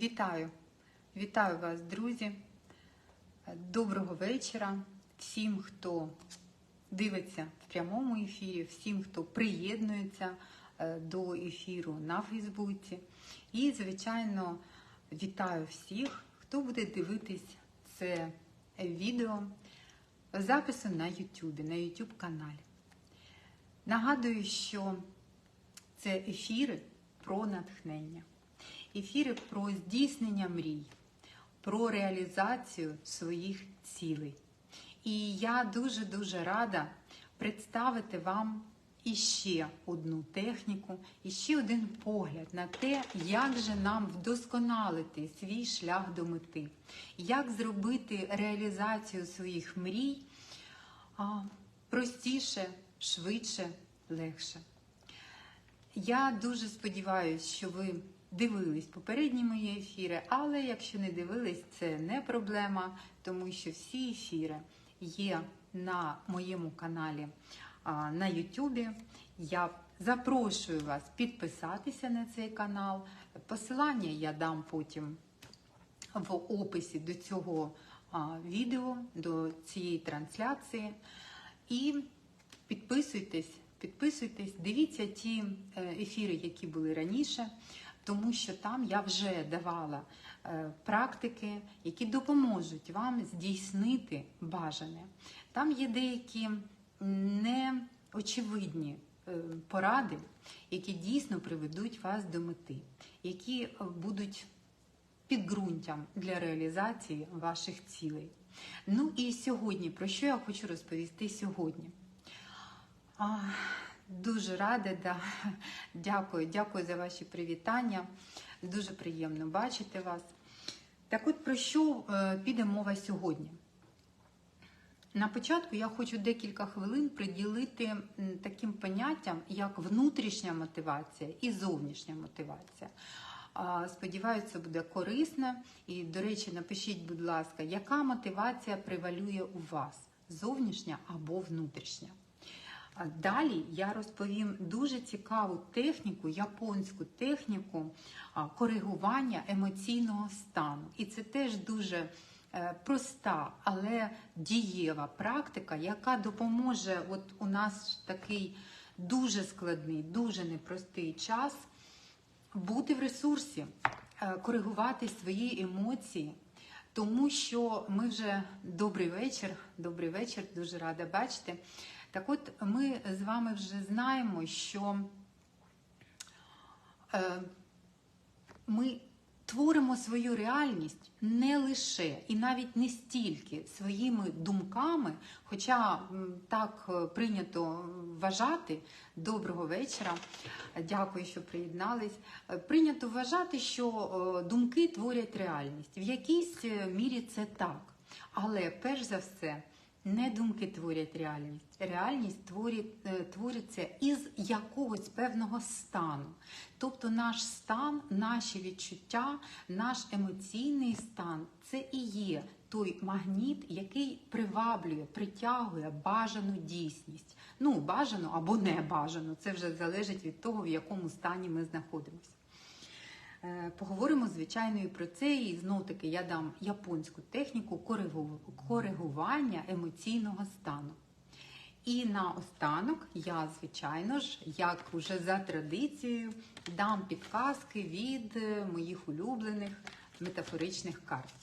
Вітаю! Вітаю вас, друзі! Доброго вечора всім, хто дивиться в прямому ефірі, всім, хто приєднується е, до ефіру на Фейсбуці. І, звичайно, вітаю всіх, хто буде дивитись це відео запису на YouTube, на YouTube каналі. Нагадую, що це ефіри про натхнення, ефіри про здійснення мрій, про реалізацію своїх цілей. І я дуже-дуже рада представити вам іще одну техніку, іще один погляд на те, як же нам вдосконалити свій шлях до мети, як зробити реалізацію своїх мрій простіше, швидше, легше. Я дуже сподіваюся, що ви дивились попередні мої ефіри, але якщо не дивились, це не проблема, тому що всі ефіри є на моєму каналі на Ютубі. Я запрошую вас підписатися на цей канал. Посилання я дам потім в описі до цього відео, до цієї трансляції. І підписуйтесь, підписуйтесь, дивіться ті е, ефіри, які були раніше, тому що там я вже давала е, практики, які допоможуть вам здійснити бажане. Там є деякі неочевидні е, поради, які дійсно приведуть вас до мети, які будуть підґрунтям для реалізації ваших цілей. Ну і сьогодні, про що я хочу розповісти сьогодні? Дуже рада, да. дякую, дякую за ваші привітання. Дуже приємно бачити вас. Так от про що е, піде мова сьогодні? На початку я хочу декілька хвилин приділити таким поняттям, як внутрішня мотивація і зовнішня мотивація. Сподіваюся, це буде корисно. І, до речі, напишіть, будь ласка, яка мотивація превалює у вас: зовнішня або внутрішня? Далі я розповім дуже цікаву техніку, японську техніку коригування емоційного стану. І це теж дуже е, проста, але дієва практика, яка допоможе от у нас такий дуже складний, дуже непростий час бути в ресурсі, е, коригувати свої емоції. Тому що ми вже добрий вечір, добрий вечір, дуже рада бачити. Так от ми з вами вже знаємо, що е, ми творимо свою реальність не лише і навіть не стільки своїми думками, хоча так е, прийнято вважати доброго вечора. Дякую, що приєднались. Е, прийнято вважати, що думки творять реальність. В якійсь мірі це так. Але перш за все. Не думки творять реальність. Реальність творить, е, твориться із якогось певного стану. Тобто наш стан, наші відчуття, наш емоційний стан це і є той магніт, який приваблює, притягує бажану дійсність. Ну, бажану або не бажану. Це вже залежить від того, в якому стані ми знаходимося. Е, поговоримо, звичайно, і про це. І знов таки я дам японську техніку коригування емоційного стану. І наостанок я, звичайно ж, як вже за традицією, дам підказки від е, моїх улюблених метафоричних карт.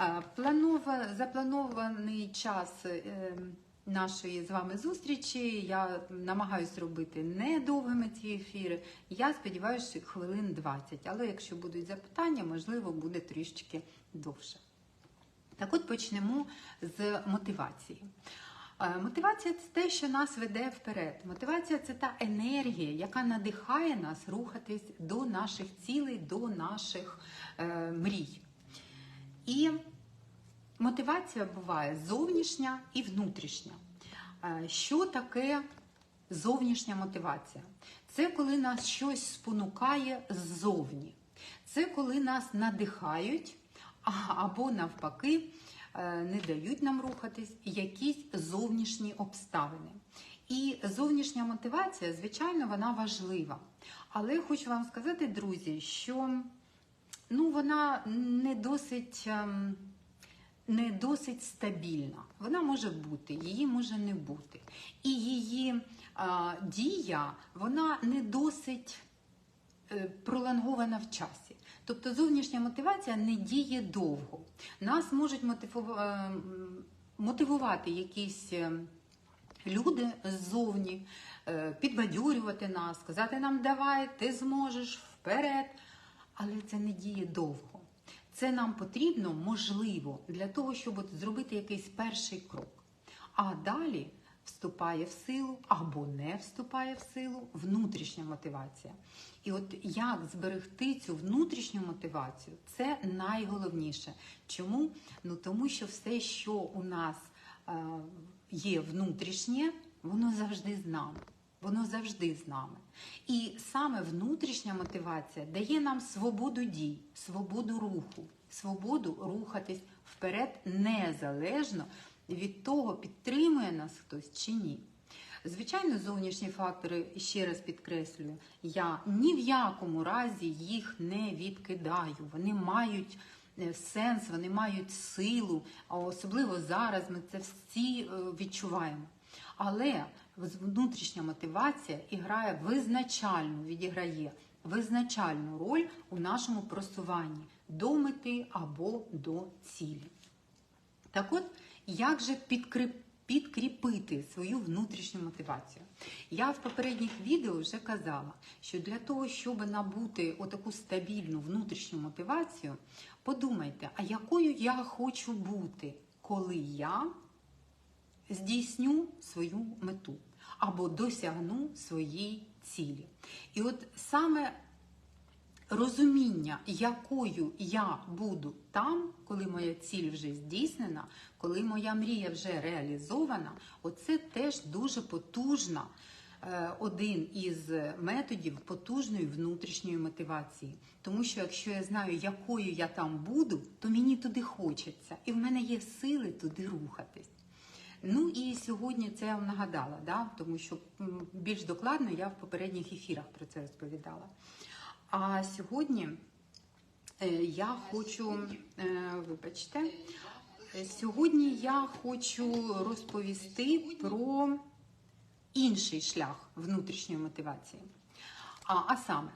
Е, планова, запланований час ем, нашої з вами зустрічі. Я намагаюся робити недовгими ці ефіри. Я сподіваюся, хвилин 20, але якщо будуть запитання, можливо, буде трішки довше. Так от почнемо з мотивації. Е, мотивація це те, що нас веде вперед. Мотивація це та енергія, яка надихає нас рухатись до наших цілей, до наших е, мрій. І Мотивація буває зовнішня і внутрішня. Е, що таке зовнішня мотивація? Це коли нас щось спонукає ззовні. Це коли нас надихають або, навпаки, е, не дають нам рухатись якісь зовнішні обставини. І зовнішня мотивація, звичайно, вона важлива. Але хочу вам сказати, друзі, що ну, вона не досить. Не досить стабільна. Вона може бути, її може не бути. І її а, дія, вона не досить е, пролонгована в часі. Тобто зовнішня мотивація не діє довго. Нас можуть е, мотивувати якісь е, люди ззовні, підбадьорювати нас, сказати нам давай, ти зможеш вперед. Але це не діє довго. Це нам потрібно, можливо, для того, щоб от зробити якийсь перший крок. А далі вступає в силу або не вступає в силу внутрішня мотивація. І от як зберегти цю внутрішню мотивацію, це найголовніше. Чому? Ну тому що все, що у нас е, є внутрішнє, воно завжди з нами. Воно завжди з нами. І саме внутрішня мотивація дає нам свободу дій, свободу руху, свободу рухатись вперед незалежно від того, підтримує нас хтось чи ні. Звичайно, зовнішні фактори, ще раз підкреслюю, я ні в якому разі їх не відкидаю. Вони мають е, сенс, вони мають силу, а особливо зараз ми це всі е, відчуваємо. Але внутрішня мотивація іграє визначальну, відіграє визначальну роль у нашому просуванні до мети або до цілі. Так от, як же підкріп- підкріпити свою внутрішню мотивацію? Я в попередніх відео вже казала, що для того, щоб набути отаку стабільну внутрішню мотивацію, подумайте, а якою я хочу бути, коли я здійсню свою мету або досягну своєї цілі. І от саме розуміння, якою я буду там, коли моя ціль вже здійснена, коли моя мрія вже реалізована, оце теж дуже потужна. е, Один із методів потужної внутрішньої мотивації. Тому що якщо я знаю, якою я там буду, то мені туди хочеться, і в мене є сили туди рухатись. Ну і сьогодні це я вам нагадала, да? тому що більш докладно я в попередніх ефірах про це розповідала. А сьогодні е, я хочу, е, вибачте, сьогодні я хочу розповісти про інший шлях внутрішньої мотивації. А, а саме,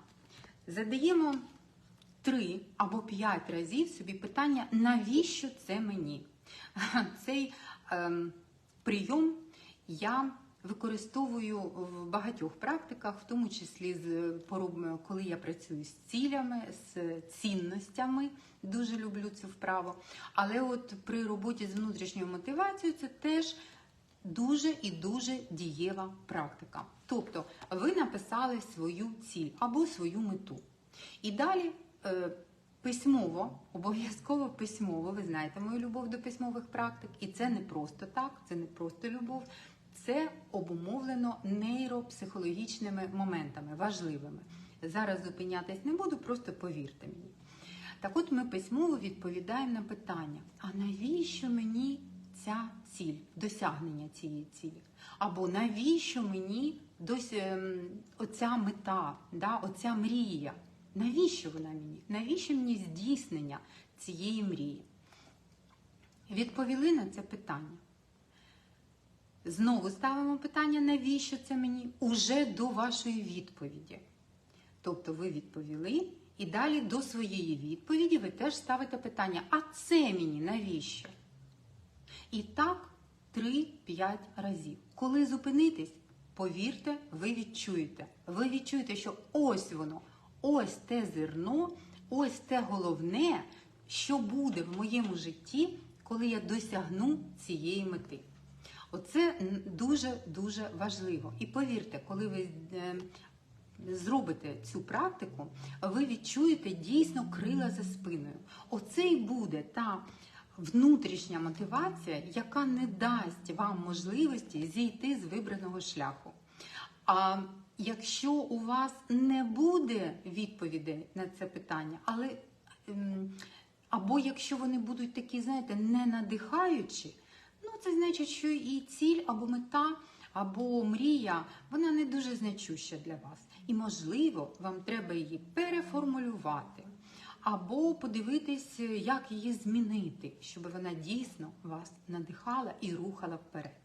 задаємо три або п'ять разів собі питання, навіщо це мені? Цей ем, прийом я використовую в багатьох практиках, в тому числі з коли я працюю з цілями, з цінностями. Дуже люблю цю вправу. Але от при роботі з внутрішньою мотивацією це теж дуже і дуже дієва практика. Тобто ви написали свою ціль або свою мету. І далі е, письмово, обов'язково письмово, ви знаєте мою любов до письмових практик, і це не просто так, це не просто любов, це обумовлено нейропсихологічними моментами важливими. Зараз зупинятись не буду, просто повірте мені. Так от ми письмово відповідаємо на питання: а навіщо мені ця ціль, досягнення цієї цілі? Або навіщо мені дос... ем, оця мета, да, оця мрія? Навіщо вона мені? Навіщо мені здійснення цієї мрії? Відповіли на це питання. Знову ставимо питання, навіщо це мені? Уже до вашої відповіді. Тобто ви відповіли, і далі до своєї відповіді ви теж ставите питання: а це мені навіщо? І так 3-5 разів. Коли зупинитесь, повірте, ви відчуєте. Ви відчуєте, що ось воно, ось те зерно, ось те головне, що буде в моєму житті, коли я досягну цієї мети. Оце дуже-дуже важливо. І повірте, коли ви е, зробите цю практику, ви відчуєте дійсно крила за спиною. Оце і буде та внутрішня мотивація, яка не дасть вам можливості зійти з вибраного шляху. А якщо у вас не буде відповідей на це питання, але ем, або якщо вони будуть такі, знаєте, не надихаючі, ну це значить, що і ціль або мета, або мрія, вона не дуже значуща для вас. І, можливо, вам треба її переформулювати. або подивитись, як її змінити, щоб вона дійсно вас надихала і рухала вперед.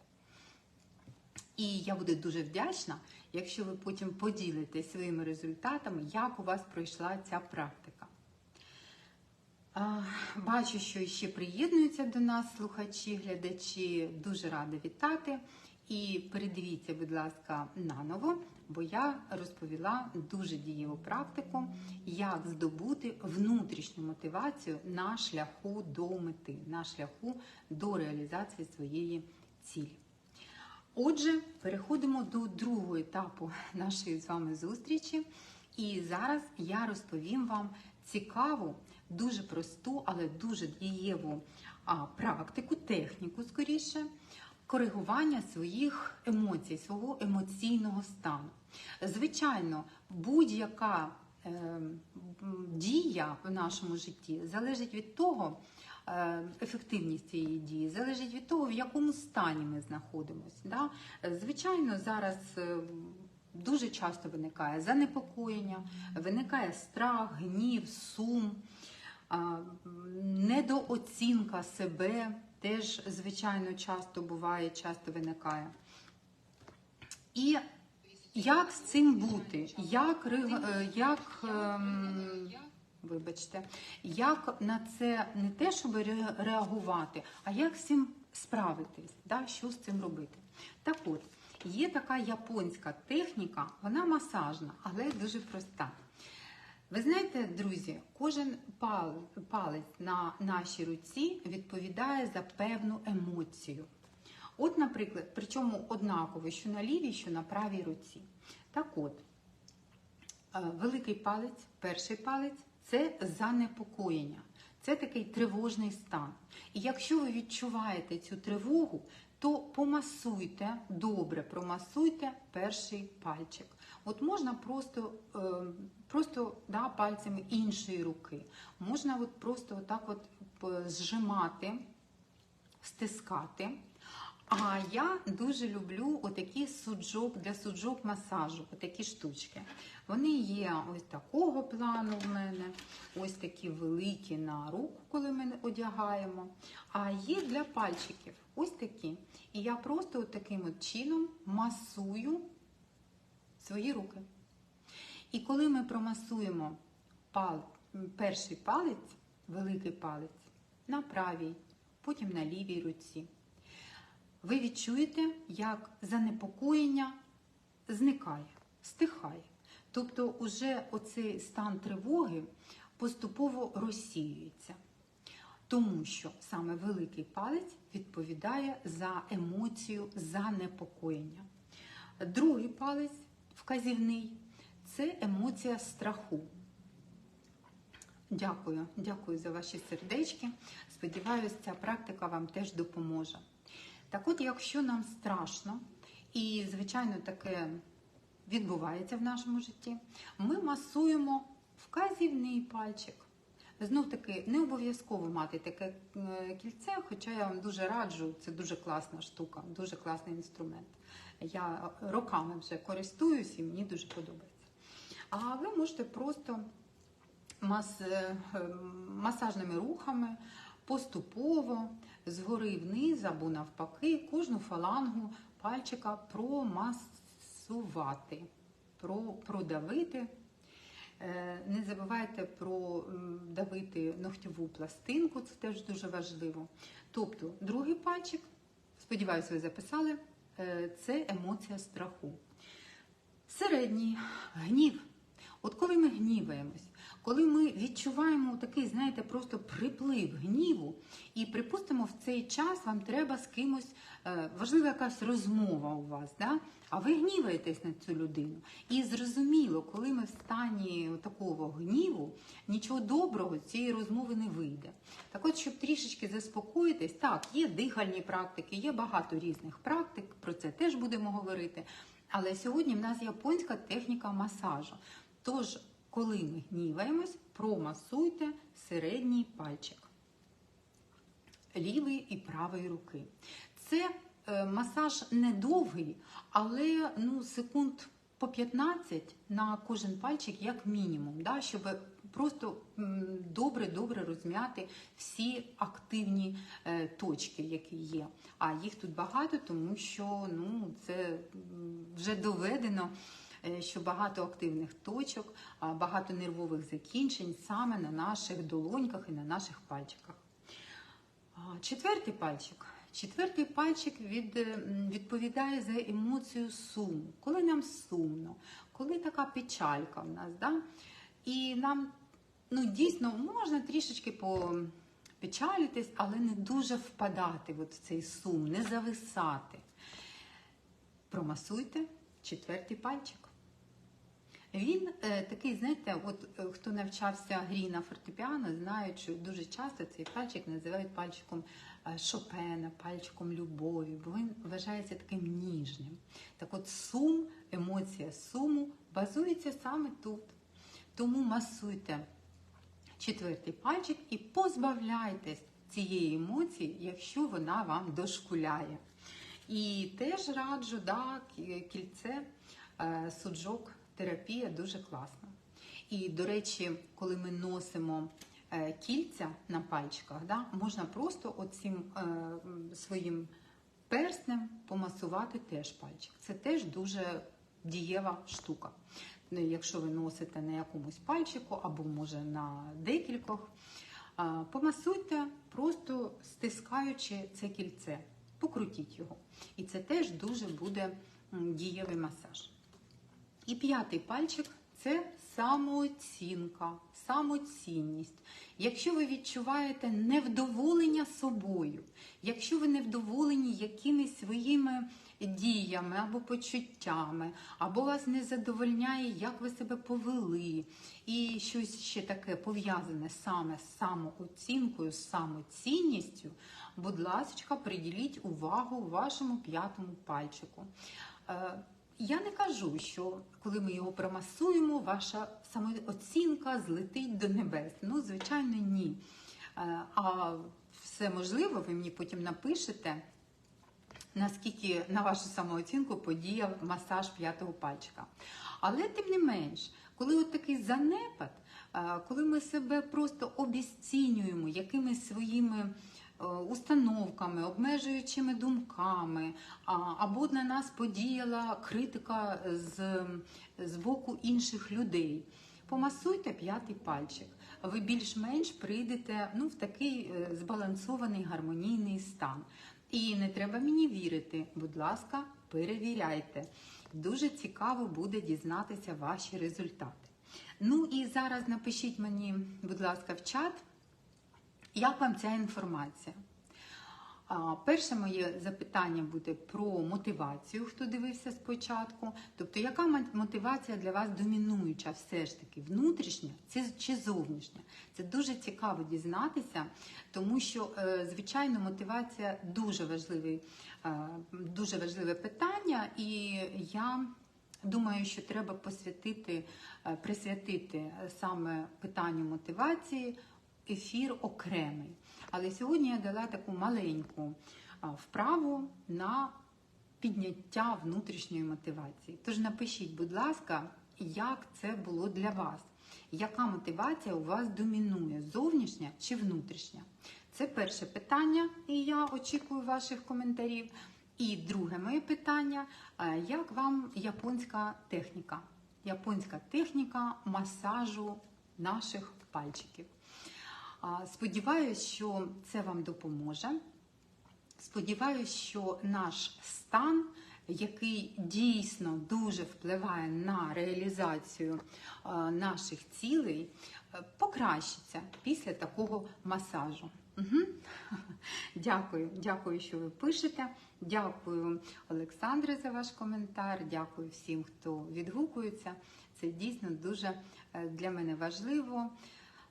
І я буду дуже вдячна, якщо ви потім поділитесь своїми результатами, як у вас пройшла ця практика. Бачу, що ще приєднуються до нас слухачі, глядачі. Дуже рада вітати. І передивіться, будь ласка, наново, бо я розповіла дуже дієву практику, як здобути внутрішню мотивацію на шляху до мети, на шляху до реалізації своєї цілі. Отже, переходимо до другого етапу нашої з вами зустрічі. І зараз я розповім вам цікаву, дуже просту, але дуже дієву практику, техніку скоріше, коригування своїх емоцій, свого емоційного стану. Звичайно, будь-яка е, дія в нашому житті залежить від того, ефективність цієї дії залежить від того, в якому стані ми знаходимося. Звичайно, зараз. е, Дуже часто виникає занепокоєння, виникає страх, гнів, сум, недооцінка себе теж, звичайно, часто буває, часто виникає. І як з цим бути? Як, е, як ем, вибачте, як на це не те, щоб реагувати, а як з цим справитись, да? що з цим робити? Так от, є така японська техніка, вона масажна, але дуже проста. Ви знаєте, друзі, кожен палець на нашій руці відповідає за певну емоцію. От, наприклад, причому однаково, що на лівій, що на правій руці. Так от, е, великий палець, перший палець це занепокоєння. Це такий тривожний стан. І якщо ви відчуваєте цю тривогу, то помасуйте, добре промасуйте перший пальчик. От можна просто, е, просто да, пальцями іншої руки. Можна от просто отак от зжимати, стискати. А я дуже люблю отакі суджок для суджок масажу, отакі штучки. Вони є ось такого плану в мене, ось такі великі на руку, коли ми одягаємо. А є для пальчиків ось такі. І я просто от таким от чином масую свої руки. І коли ми промасуємо пал, перший палець, великий палець, на правій, потім на лівій руці, ви відчуєте, як занепокоєння зникає, стихає. Тобто, уже оцей стан тривоги поступово розсіюється. Тому що саме великий палець відповідає за емоцію занепокоєння. Другий палець, вказівний, це емоція страху. Дякую, дякую за ваші сердечки. Сподіваюся, ця практика вам теж допоможе. Так от, якщо нам страшно, і, звичайно, таке відбувається в нашому житті, ми масуємо вказівний пальчик. Знов таки, не обов'язково мати таке е, кільце, хоча я вам дуже раджу, це дуже класна штука, дуже класний інструмент. Я роками вже користуюсь і мені дуже подобається. А ви можете просто мас, е, масажними рухами поступово згори вниз або навпаки кожну фалангу пальчика промасувати, про, продавити. Е, Не забувайте про давити ногтєву пластинку, це теж дуже важливо. Тобто, другий пальчик, сподіваюся, ви записали, е, це емоція страху. Середній гнів. От коли ми гніваємось, коли ми відчуваємо такий, знаєте, просто приплив гніву, і припустимо, в цей час вам треба з кимось е, важлива якась розмова у вас, да? а ви гніваєтесь на цю людину. І зрозуміло, коли ми в стані такого гніву, нічого доброго з цієї розмови не вийде. Так от, щоб трішечки заспокоїтись, так, є дихальні практики, є багато різних практик, про це теж будемо говорити. Але сьогодні в нас японська техніка масажу. Тож, коли ми гніваємось, промасуйте середній пальчик лівої і правої руки. Це е, масаж недовгий, але ну, секунд по 15 на кожен пальчик, як мінімум, да, щоб просто добре-добре розм'яти всі активні е, точки, які є. А їх тут багато, тому що ну, це вже доведено. Е, Що багато активних точок, багато нервових закінчень саме на наших долоньках і на наших пальчиках. Четвертий пальчик. Четвертий пальчик від, е, відповідає за емоцію суму. Коли нам сумно, коли така печалька в нас, да? і нам ну, дійсно можна трішечки попечалитись, але не дуже впадати в цей сум, не зависати. Промасуйте четвертий пальчик. Він е, такий, знаєте, от е, хто навчався грі на фортепіано, знають, що дуже часто цей пальчик називають пальчиком е, Шопена, пальчиком любові, бо він вважається таким ніжним. Так от сум, емоція суму базується саме тут. Тому масуйте четвертий пальчик і позбавляйтесь цієї емоції, якщо вона вам дошкуляє. І теж раджу, да, кільце, суджок, терапія дуже класна. І, до речі, коли ми носимо е, кільця на пальчиках, да, можна просто оцим е, своїм перснем помасувати теж пальчик. Це теж дуже дієва штука. Ну, Якщо ви носите на якомусь пальчику або може на декількох, помасуйте, просто стискаючи це кільце, покрутіть його. І це теж дуже буде дієвий масаж. І п'ятий пальчик це самооцінка, самоцінність. Якщо ви відчуваєте невдоволення собою, якщо ви невдоволені якимись своїми діями або почуттями, або вас не задовольняє, як ви себе повели, і щось ще таке пов'язане саме з самооцінкою, з самоцінністю, будь ласка, приділіть увагу вашому п'ятому пальчику. Я не кажу, що коли ми його промасуємо, ваша самооцінка злетить до небес. Ну, звичайно, ні. Е, А все можливо, ви мені потім напишете, наскільки на вашу самооцінку подіяв масаж п'ятого пальчика. Але тим не менш, коли от такий занепад, е, коли ми себе просто обіцінюємо якимись своїми установками, обмежуючими думками, або на нас подіяла критика з, з боку інших людей. Помасуйте п'ятий пальчик. Ви більш-менш прийдете ну, в такий е, збалансований гармонійний стан. І не треба мені вірити, будь ласка, перевіряйте. Дуже цікаво буде дізнатися ваші результати. Ну і зараз напишіть мені, будь ласка, в чат, як вам ця інформація? Перше моє запитання буде про мотивацію, хто дивився спочатку. Тобто, яка мо- мотивація для вас домінуюча, все ж таки, внутрішня чи зовнішня? Це дуже цікаво дізнатися, тому що, е, звичайно, мотивація дуже важливий, е, дуже важливе питання, і я думаю, що треба посвятити, е, присвятити саме питанню мотивації ефір окремий. Але сьогодні я дала таку маленьку вправу на підняття внутрішньої мотивації. Тож напишіть, будь ласка, як це було для вас. Яка мотивація у вас домінує, зовнішня чи внутрішня? Це перше питання, і я очікую ваших коментарів. І друге моє питання: як вам японська техніка? Японська техніка масажу наших пальчиків. Сподіваюсь, що це вам допоможе. Сподіваюсь, що наш стан, який дійсно дуже впливає на реалізацію наших цілей, е, покращиться після такого масажу. Угу. Дякую, дякую, що ви пишете. Дякую, Олександре, за ваш коментар. Дякую всім, хто відгукується. Це дійсно дуже е, для мене важливо.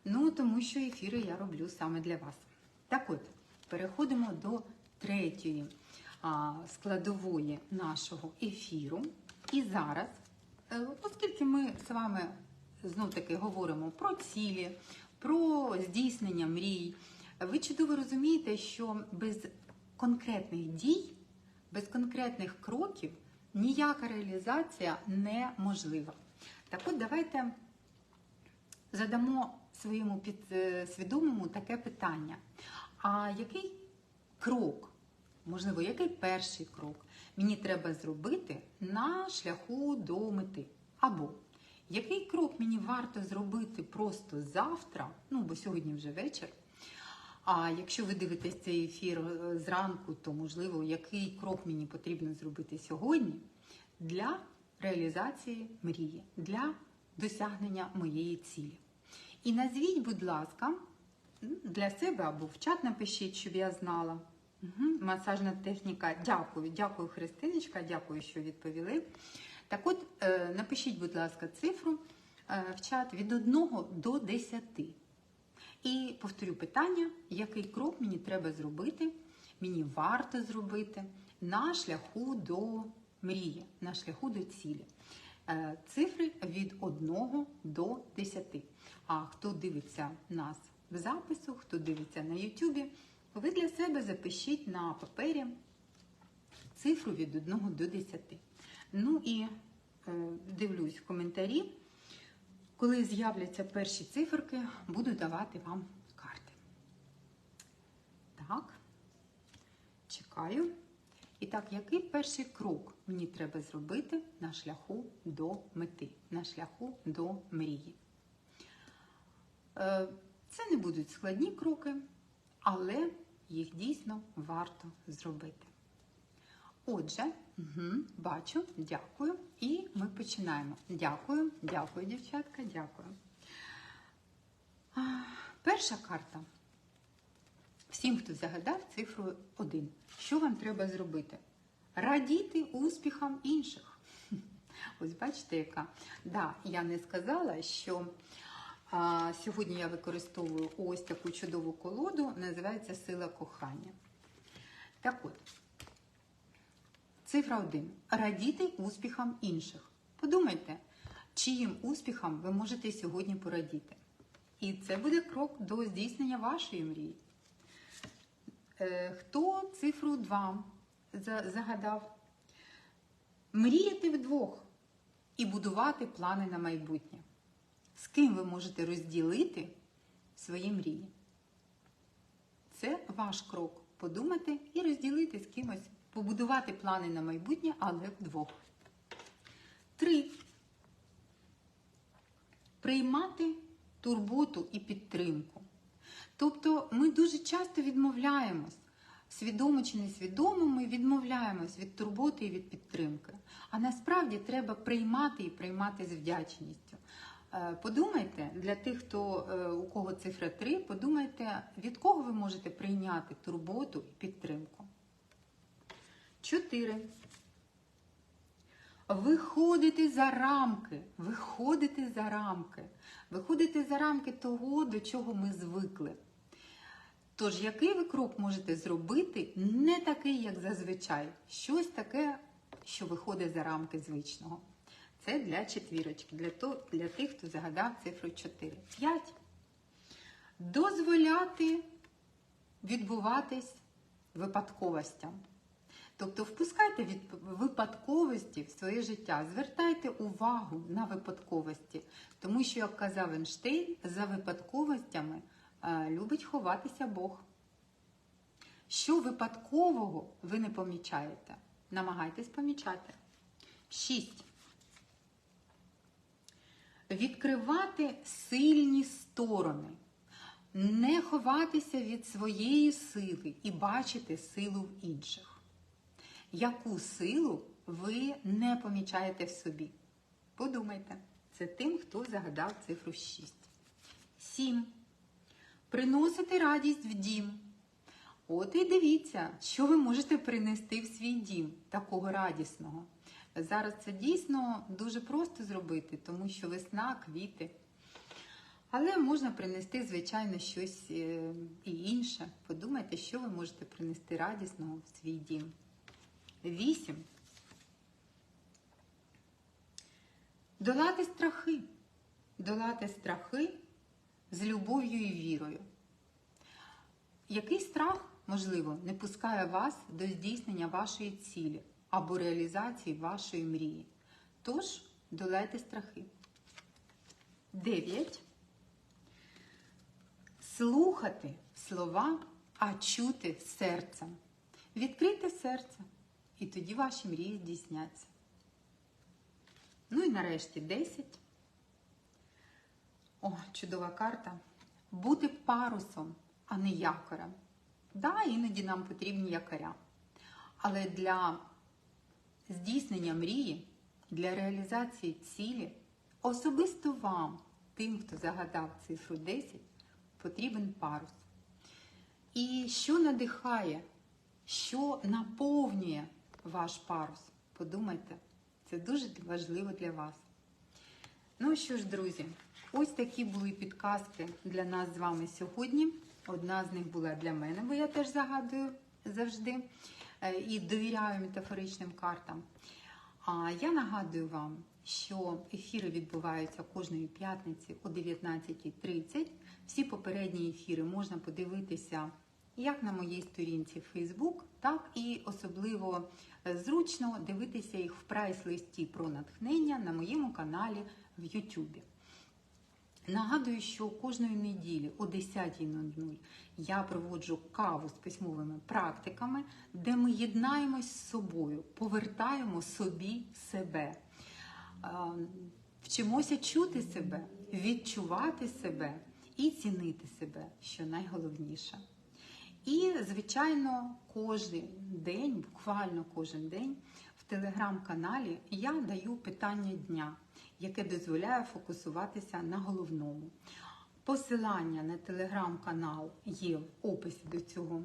Ну, тому що ефіри я роблю саме для вас. Так от, переходимо до третьої складової нашого ефіру. І зараз, е, оскільки ми з вами знов таки говоримо про цілі, про здійснення мрій, ви чудово розумієте, що без конкретних дій, без конкретних кроків ніяка реалізація неможлива. Так от, давайте задамо своєму підсвідомому таке питання: а який крок, можливо, який перший крок мені треба зробити на шляху до мети? Або який крок мені варто зробити просто завтра, ну бо сьогодні вже вечір. А якщо ви дивитесь цей ефір е, зранку, то можливо, який крок мені потрібно зробити сьогодні для реалізації мрії, для досягнення моєї цілі. І назвіть, будь ласка, для себе або в чат напишіть, щоб я знала. Угу. Масажна техніка. Дякую, дякую, Христиночка, дякую, що відповіли. Так от, е, напишіть, будь ласка, цифру е, в чат від 1 до 10. І повторю питання, який крок мені треба зробити, мені варто зробити на шляху до мрії, на шляху до цілі. Е, Цифри від 1 до 10. А хто дивиться нас в запису, хто дивиться на Ютубі, ви для себе запишіть на папері цифру від 1 до 10. Ну і е, дивлюсь в коментарі. Коли з'являться перші циферки, буду давати вам карти. Так, чекаю. І так, який перший крок мені треба зробити на шляху до мети, на шляху до мрії? Е, Це не будуть складні кроки, але їх дійсно варто зробити. Отже, угу, бачу, дякую. І ми починаємо. Дякую, дякую, дівчатка, дякую. Перша карта. Всім, хто загадав цифру 1. Що вам треба зробити? Радіти успіхам інших. Ось бачите, яка. Да, я не сказала, що а, сьогодні я використовую ось таку чудову колоду, називається Сила кохання. Так от. Цифра 1. Радіти успіхам інших. Подумайте, чиїм успіхам ви можете сьогодні порадіти. І це буде крок до здійснення вашої мрії. Е, Хто цифру 2 загадав? Мріяти вдвох і будувати плани на майбутнє. З ким ви можете розділити свої мрії? Це ваш крок. Подумати і розділити з кимось, побудувати плани на майбутнє, але вдвох. Три. Приймати турботу і підтримку. Тобто ми дуже часто відмовляємось, свідомо чи несвідомо, ми відмовляємось від турботи і від підтримки. А насправді треба приймати і приймати з вдячністю. Е, Подумайте, для тих, хто е, у кого цифра 3, подумайте, від кого ви можете прийняти турботу і підтримку. 4. Виходити за рамки, виходити за рамки, виходити за рамки того, до чого ми звикли. Тож, який ви крок можете зробити, не такий, як зазвичай, щось таке, що виходить за рамки звичного. Це для четвірочки, для, то, для тих, хто загадав цифру 4. 5. Дозволяти відбуватись випадковостям. Тобто впускайте від випадковості в своє життя, звертайте увагу на випадковості, тому що, як казав Ейнштейн, за випадковостями любить ховатися Бог. Що випадкового ви не помічаєте? Намагайтесь помічати. 6. Відкривати сильні сторони, не ховатися від своєї сили і бачити силу в інших. Яку силу ви не помічаєте в собі? Подумайте, це тим, хто загадав цифру 6. 7. Приносити радість в дім. От і дивіться, що ви можете принести в свій дім такого радісного. Зараз це дійсно дуже просто зробити, тому що весна, квіти. Але можна принести, звичайно, щось е, і інше. Подумайте, що ви можете принести радісного в свій дім. 8. Долати страхи. Долати страхи з любов'ю і вірою. Який страх, можливо, не пускає вас до здійснення вашої цілі або реалізації вашої мрії? Тож, долайте страхи. 9. слухати слова, а чути серцем. Відкрийте серце, і тоді ваші мрії здійсняться. Ну і нарешті 10. О, чудова карта. Бути парусом, а не якорем. Да, іноді нам потрібні якоря. Але для здійснення мрії, для реалізації цілі, особисто вам, тим, хто загадав цифру 10, потрібен парус. І що надихає, що наповнює ваш парус? Подумайте, це дуже важливо для вас. Ну що ж, друзі, ось такі були підказки для нас з вами сьогодні. Одна з них була для мене, бо я теж загадую завжди е, і довіряю метафоричним картам. А я нагадую вам, що ефіри відбуваються кожної п'ятниці о 19.30. Всі попередні ефіри можна подивитися як на моїй сторінці Facebook, так і особливо е, зручно дивитися їх в прайс-листі про натхнення на моєму каналі в YouTube. Нагадую, що кожної неділі о 10.00 я проводжу каву з письмовими практиками, де ми єднаємось з собою, повертаємо собі себе, Е, вчимося чути себе, відчувати себе і цінити себе, що найголовніше. І, звичайно, кожен день, буквально кожен день, в телеграм-каналі я даю питання дня, яке дозволяє фокусуватися на головному. Посилання на телеграм-канал є в описі до цього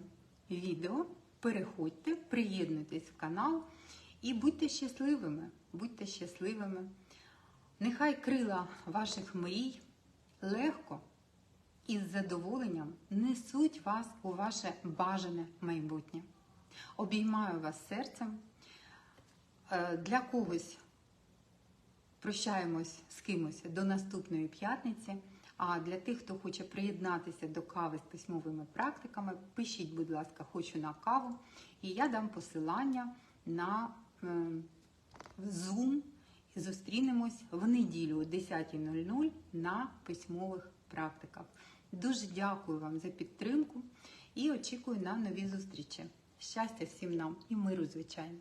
відео. Переходьте, приєднуйтесь в канал і будьте щасливими, будьте щасливими. Нехай крила ваших мрій легко і з задоволенням несуть вас у ваше бажане майбутнє. Обіймаю вас серцем. Е, Для когось прощаємось з кимось до наступної п'ятниці. А для тих, хто хоче приєднатися до кави з письмовими практиками, пишіть, будь ласка, хочу на каву, і я дам посилання на е, Zoom зустрінемось в неділю о 10.00 на письмових практиках. Дуже дякую вам за підтримку і очікую на нові зустрічі. Щастя всім нам і миру, звичайно.